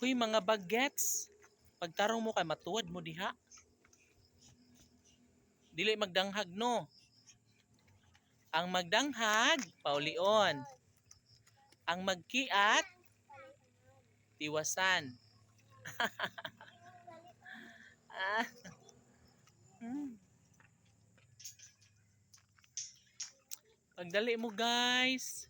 Huy mga bagets. Pagtarong mo kay matuwad mo diha. Dili magdanghag no. Ang magdanghag, paulion. Ang magkiat, tiwasan. ah. Hmm. Pagdali mo guys.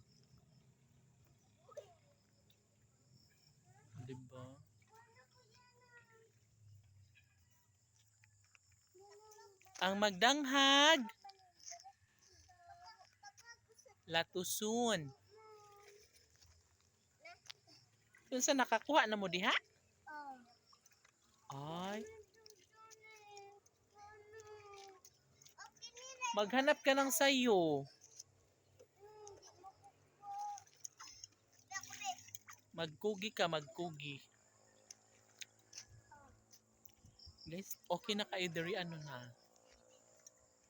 Ang magdanghag, latusun. Yun sa nakakuha na mo diha? Ay, maghanap ka ng sayo. Magkugi ka, magkugi. Guys, okay na kayo diri ano na.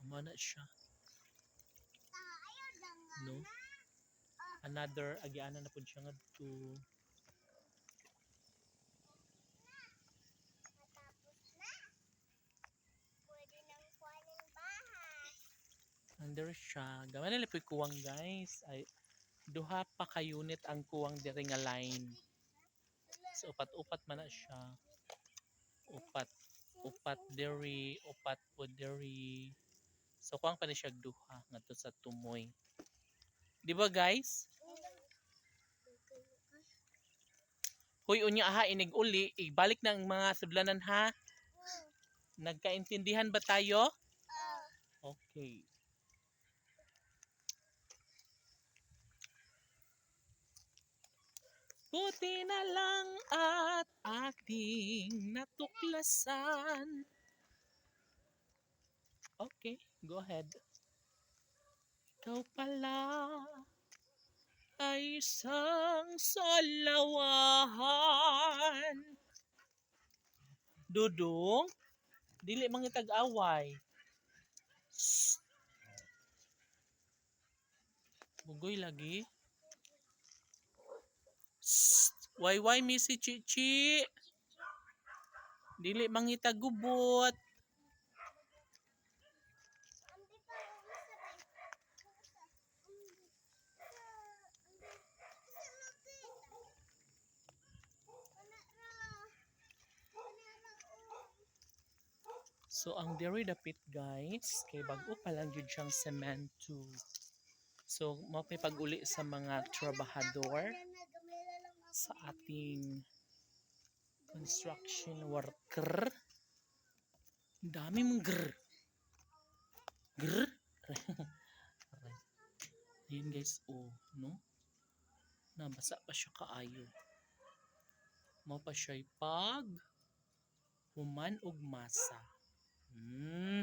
Umana siya. No? Another, agianan na po siya nga to. Under siya. Gawa na lipoy kuwang guys. Ay, duha pa ka unit ang kuwang diri nga line. So, upat-upat man na siya. Upat. Upat diri, upat po diri. So, kuwang pa na siya duha nga to sa tumoy. Di ba guys? Hoy, unya ha, inig uli. Ibalik na ang mga sudlanan ha. Nagkaintindihan ba tayo? Okay. Buti na lang at ating natuklasan. Okay, go ahead. Ikaw pala ay isang salawahan. Dudong, dili mangitag away. Shh. Bugoy lagi. Shh. Why why Missy Chichi? Dili mangita gubot. So ang dairy dapit guys, kay bago pa lang jud siyang semento. So mo pag-uli sa mga trabahador sa ating construction worker. Dami mong grr. Grr. Ayan guys, oh, no? Nabasa pa siya kaayo. Mo pa siya pag human og masa. Hmm.